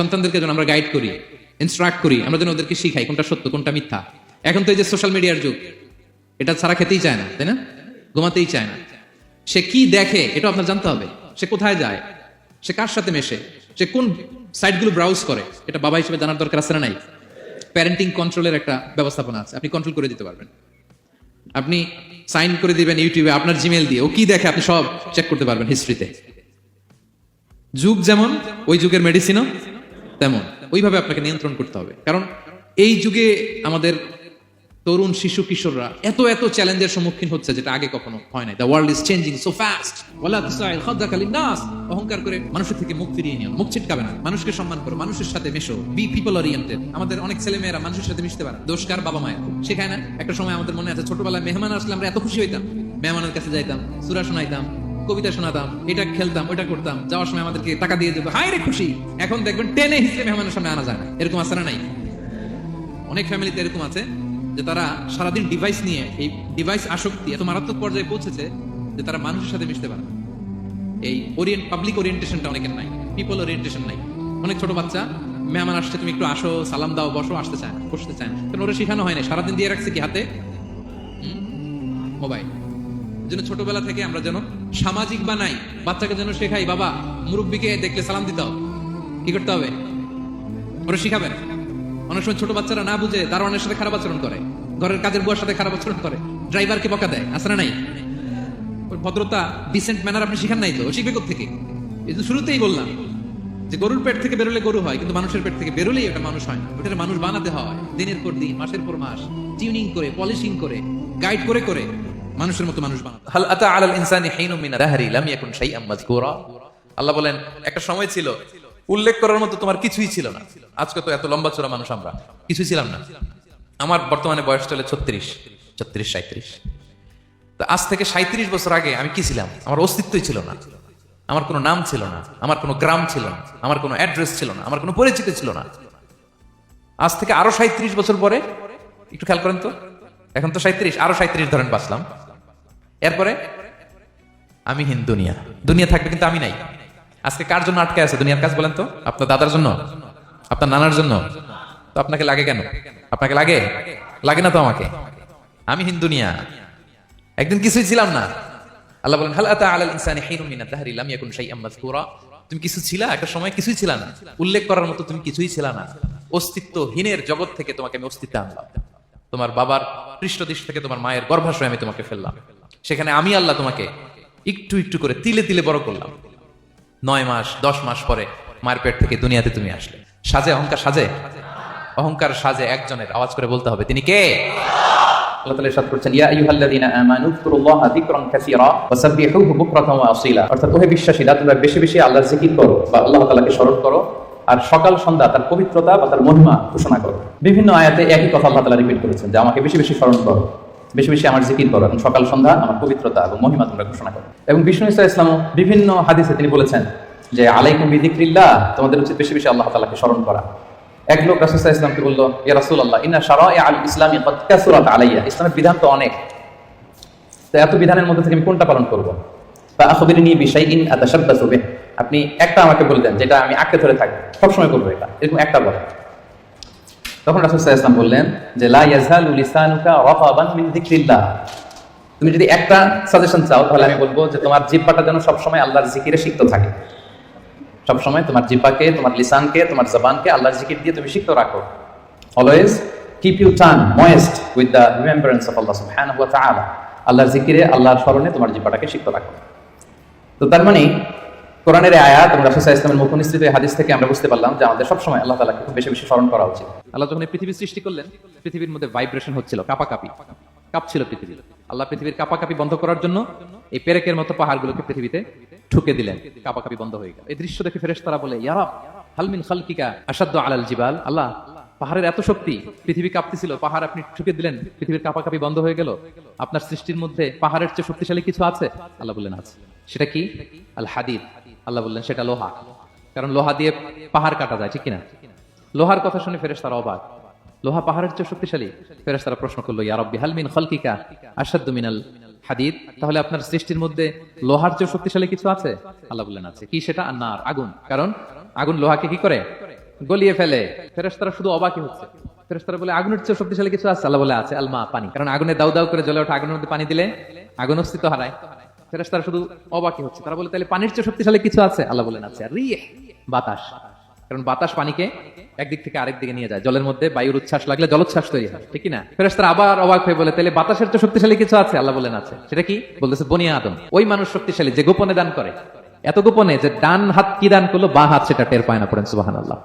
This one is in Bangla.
সন্তানদেরকে যেন আমরা গাইড করি ইনস্ট্রাক্ট করি, আমরা যেন ওদেরকে শিখাই, কোনটা সত্য, কোনটা মিথ্যা। এখন তো এই যে সোশ্যাল মিডিয়ার যুগ, এটা ছাড়া খেতেই চায় না, তাই না? ঘুমাতেই চায় না। সে কি দেখে, এটা আপনার জানতে হবে। সে কোথায় যায়? সে কার সাথে মেশে? সে কোন সাইটগুলো ব্রাউজ করে? এটা বাবা হিসেবে জানার দরকার আছে না নাই? প্যারেন্টিং কন্ট্রোলের একটা ব্যবস্থাপনা আছে। আপনি কন্ট্রোল করে দিতে পারবেন। আপনি সাইন করে দিবেন ইউটিউবে আপনার জিমেল দিয়ে। ও কি দেখে, আপনি সব চেক করতে পারবেন হিস্ট্রিতে যুগ যেমন, ওই যুগের মেডিসিনও তেমন। ওইভাবে আপনাকে নিয়ন্ত্রণ করতে হবে। কারণ এই যুগে আমাদের তরুণ শিশু কিশোররা এত এত চ্যালেঞ্জের সম্মুখীন হচ্ছে যেটা আগে কখনো হয় নাই। The world is changing so fast ওয়ালা তুসাইল খাদ্দাকা লিন্নাস। অহংকার করে মানুষের থেকে মুখ ফিরিয়ে নিও। মুখ ছিটকাবে না। মানুষকে সম্মান করো। মানুষের সাথে মেশো। বি পিপল ওরিয়েন্টেড আমাদের অনেক ছেলে মেয়েরা মানুষের সাথে মিশতে পারে। দোষ কার? বাবা মায়ের। শেখায় না? একটা সময় আমাদের মনে আছে, ছোটবেলায় মেহমান আসলে আমরা এত খুশি হইতাম। মেহমানের কাছে যাইতাম, সুরা শোনাইতাম। কবিতা শোনাতাম, এটা খেলতাম, ওটা করতাম। যাওয়ার সময় আমাদেরকে টাকা দিয়ে যেত হাই রে খুশি। এখন দেখবেন টেনে হিসেবে মেহমানের সামনে আনা যায় এরকম আছে না নাই? অনেক ফ্যামিলিতে এরকম আছে যে তারা সারাদিন ডিভাইস নিয়ে, এই ডিভাইস আসক্তি এত মারাত্মক পর্যায়ে পৌঁছেছে যে তারা মানুষের সাথে মিশতে পারে। এই ওরিয়েন্ট পাবলিক ওরিয়েন্টেশনটা অনেকের নাই পিপল ওরিয়েন্টেশন নাই। অনেক ছোট বাচ্চা, মেহমান আসছে, তুমি একটু আসো, সালাম দাও, বসো, আসতে চায় বসতে চায় কারণ ওরা শেখানো হয় না সারাদিন দিয়ে রাখছে কি হাতে? মোবাইল। জন্য ছোটবেলা থেকে আমরা যেন সামাজিক বানাই বাচ্চাকে যেন শেখাই, বাবা, মুরব্বীকে দেখলে সালাম দিতে হবে। কি করতে হবে? ওরা শিখাবেন। অনেক সময় ছোট বাচ্চারা না বুঝে দারোয়ানের সাথে খারাপ আচরণ করে, ঘরের কাজের বুয়ার সাথে খারাপ আচরণ করে, ড্রাইভারকে বকা দেয় না নাই? ভদ্রতা ডিসেন্ট ম্যানার আপনি শিখান নাই তো শিখবে থেকে এই তো শুরুতেই বললাম যে গরুর পেট থেকে বেরোলে গরু হয়, কিন্তু মানুষের পেট থেকে বেরোলেই ওটা মানুষ হয় না। ওটা মানুষ বানাতে হয়, দিনের পর দিন, মাসের পর মাস টিউনিং করে পলিশিং করে গাইড করে করে। মানুষের মতো মানুষ বানাতে আল্লাহ বলেন, একটা সময় ছিল, উল্লেখ করার মতো তোমার কিছুই ছিল না। আজকে তো এত লম্বা চড়া মানুষ আমরা, কিছুই ছিলাম না। আমার বর্তমানে বয়স চলে ছত্রিশ ছত্রিশ সাঁত্রিশ তো আজ থেকে সাঁত্রিশ বছর আগে আমি কি ছিলাম? আমার অস্তিত্বই ছিল না। আমার কোনো নাম ছিল না, আমার কোনো গ্রাম ছিল না, আমার কোনো অ্যাড্রেস ছিল না, আমার কোনো পরিচিত ছিল না। আজ থেকে আরও সাঁত্রিশ বছর পরে, একটু খেয়াল করেন তো। এখন তো সাঁত্রিশ আরও সাঁত্রিশ ধরেন বাঁচলাম। এরপরে? আমি হিন দুনিয়া। দুনিয়া থাকবে কিন্তু আমি নাই। আজকে কার জন্য আটকে আছে দুনিয়ার কাজ বলেন তো? আপনার দাদার জন্য? আপনার নানার জন্য? তো আপনাকে লাগে কেন? আপনাকে লাগে? লাগে না তো আমাকে? আমি হিন দুনিয়া। একদিন কিছুই ছিলাম না। আল্লাহ বলেন, হাল আতা আলাল ইনসানি ইয়াকুন মাযকুরা। তুমি কিছু ছিলা একটা সময়, কিছুই ছিলা না। উল্লেখ করার মতো তুমি কিছুই ছিলা না। অস্তিত্বহীনের জগৎ থেকে তোমাকে আমি অস্তিত্ব আনলাম। তোমার বাবার পৃষ্ঠদেশ থেকে তোমার মায়ের গর্ভাশয় আমি তোমাকে ফেললাম। সেখানে আমি আল্লাহ তোমাকে একটু একটু করে তিলে তিলে বড় করলাম। নয় মাস, দশ মাস পরে মায়ের পেট থেকে দুনিয়াতে তুমি আসলে। সাজে, অহংকার সাজে? অহংকার সাজে একজনের। আওয়াজ করে বলতে হবে, তিনি কে? আল্লাহ ওহে বিশ্বাসীরা বেশি বেশি আল্লাহর জিকির করো বা আল্লাহ তালাকে স্মরণ করো। আর সকাল সন্ধ্যা তার পবিত্রতা বা তার মহিমা ঘোষণা করো। বিভিন্ন আয়াতে একই কথা আল্লাহ তাআলা রিপিট করেছেন যে আমাকে বেশি বেশি স্মরণ করো, বেশি বেশি আমার জিকির করো এবং সকাল সন্ধ্যা আমার পবিত্রতা এবং মহিমা তোমরা ঘোষণা করো। এবং বিষ্ণু ইসা ইসলামও বিভিন্ন হাদিসে তিনি বলেছেন যে, আলাইকুম বিদিক্রিল্লাহ তোমাদের উচিত বেশি বেশি আল্লাহ তাআলাকে স্মরণ করা। এক লোক রাসুল ইসলামকে বলল, ইয়া রাসূলুল্লাহ, ইন্না শারা'i আল ইসলামি আলাইয়া ইসলামের বিধান তো অনেক। তো এত বিধানের মধ্যে থেকে আমি কোনটা পালন করব? আপনি একটা আমাকে বললেন যেটা আমি আঁকড়ে ধরে থাকব। সবসময় করব এটা, এরকম একটা বলেন তখন রাসুল বললেন যে তুমি যদি একটা সাজেশন চাও, তাহলে আমি বলব যে, তোমার জিহ্বাটা যেন সবসময় আল্লাহর জিকিরে সিক্ত থাকে। সবসময় তোমার জিব্বাকে তোমার লিসানকে, তোমার জবানকে আল্লাহর জিকির দিয়ে তুমি সিক্ত রাখো। Always keep you tongue moist with the remembrance of Allah সুবহানাহু ওয়া তাআলা আল্লাহর জিকিরে, আল্লাহর স্মরণে তোমার জিব্বাটাকে সিক্ত রাখো। তো তার মানে কোরআনের আয়াত এবং রাসূল ইসলামের মুখ নিঃসৃত হাদিস থেকে আমরা বুঝতে পারলাম যে আমাদের সবসময় আল্লাহ তাআলাকে খুব বেশি বেশি স্মরণ করা উচিত। আল্লাহ যখন পৃথিবী সৃষ্টি করলেন, পৃথিবীর মধ্যে ভাইব্রেশন হচ্ছিল, কাপাকাপি। কাঁপছিল পৃথিবী আল্লাহ পৃথিবীর কাপাকাপি বন্ধ করার জন্য এই পেরেকের মতো পাহাড়গুলোকে পৃথিবীতে ঠুকে দিলেন। কাপাকাপি বন্ধ হয়ে গেল। এই দৃশ্য দেখে ফেরেশতারা বলে ইয়ারাব হালমিন খালকিকা আসাদ্দ আলাল জিবাল? আল্লাহ, পাহাড়ের এত শক্তি, পৃথিবী কাঁপতেছিল, পাহাড় আপনি ঠুকে দিলেন, পৃথিবীর কাপাকাপি বন্ধ হয়ে গেল। আপনার সৃষ্টির মধ্যে পাহাড়ের চেয়ে শক্তিশালী কিছু আছে? আল্লাহ বললেন, আছে। সেটা কি? আল হাদিদ আল্লাহ বললেন, সেটা লোহা। কারণ লোহা দিয়ে পাহাড় কাটা যায়, ঠিক কিনা? লোহার কথা শুনে ফেরেশতারা অবাক। লোহা পাহাড়ের চেয়ে শক্তিশালী। ফেরেশতারা প্রশ্ন করল, ইয়া রব্বি, হাল মিন খালকিকা আশাদ্দু মিনাল হাদিদ? তাহলে আপনার সৃষ্টির মধ্যে লোহার চেয়ে শক্তিশালী কিছু আছে? আল্লাহ বললেন, আছে। কি সেটা? আর নার আগুন। কারণ আগুন লোহাকে কি করে? গলিয়ে ফেলে। ফেরেস তারা শুধু অবাকই হচ্ছে। ফেরেশতারা বলে, আগুনের চেয়ে শক্তিশালী কিছু আছে? আল্লাহ বলে, আছে। আলমা, পানি। কারণ আগুনে দাউ দাউ করে জ্বলে ওঠা, আগুনের মধ্যে পানি দিলে আগুন অস্তিত্ব হারায়। ফেরেশতারা শুধু অবাকই হচ্ছে। তারা বলে তাহলে পানির চেয়ে শক্তিশালী কিছু আছে? আল্লাহ বলেন, আছে। রিহ বাতাস। কারণ বাতাস পানিকে একদিক থেকে আরেক দিকে নিয়ে যায়। জলের মধ্যে বায়ুর উচ্ছ্বাস লাগলে জলোচ্ছ্বাস তৈরি হয়, ঠিক না ফেরেশতারা আবার অবাক হয়ে বলে তাহলে বাতাসের চেয়ে শক্তিশালী কিছু আছে? আল্লাহ বলেন, আছে। সেটা কি? বলতেছে বনিয়া আদম। ওই মানুষ শক্তিশালী যে গোপনে দান করে। এত গোপনে যে ডান হাত কি দান করল, বা হাত সেটা টের পায় না পড়েন সুবাহান আল্লাহ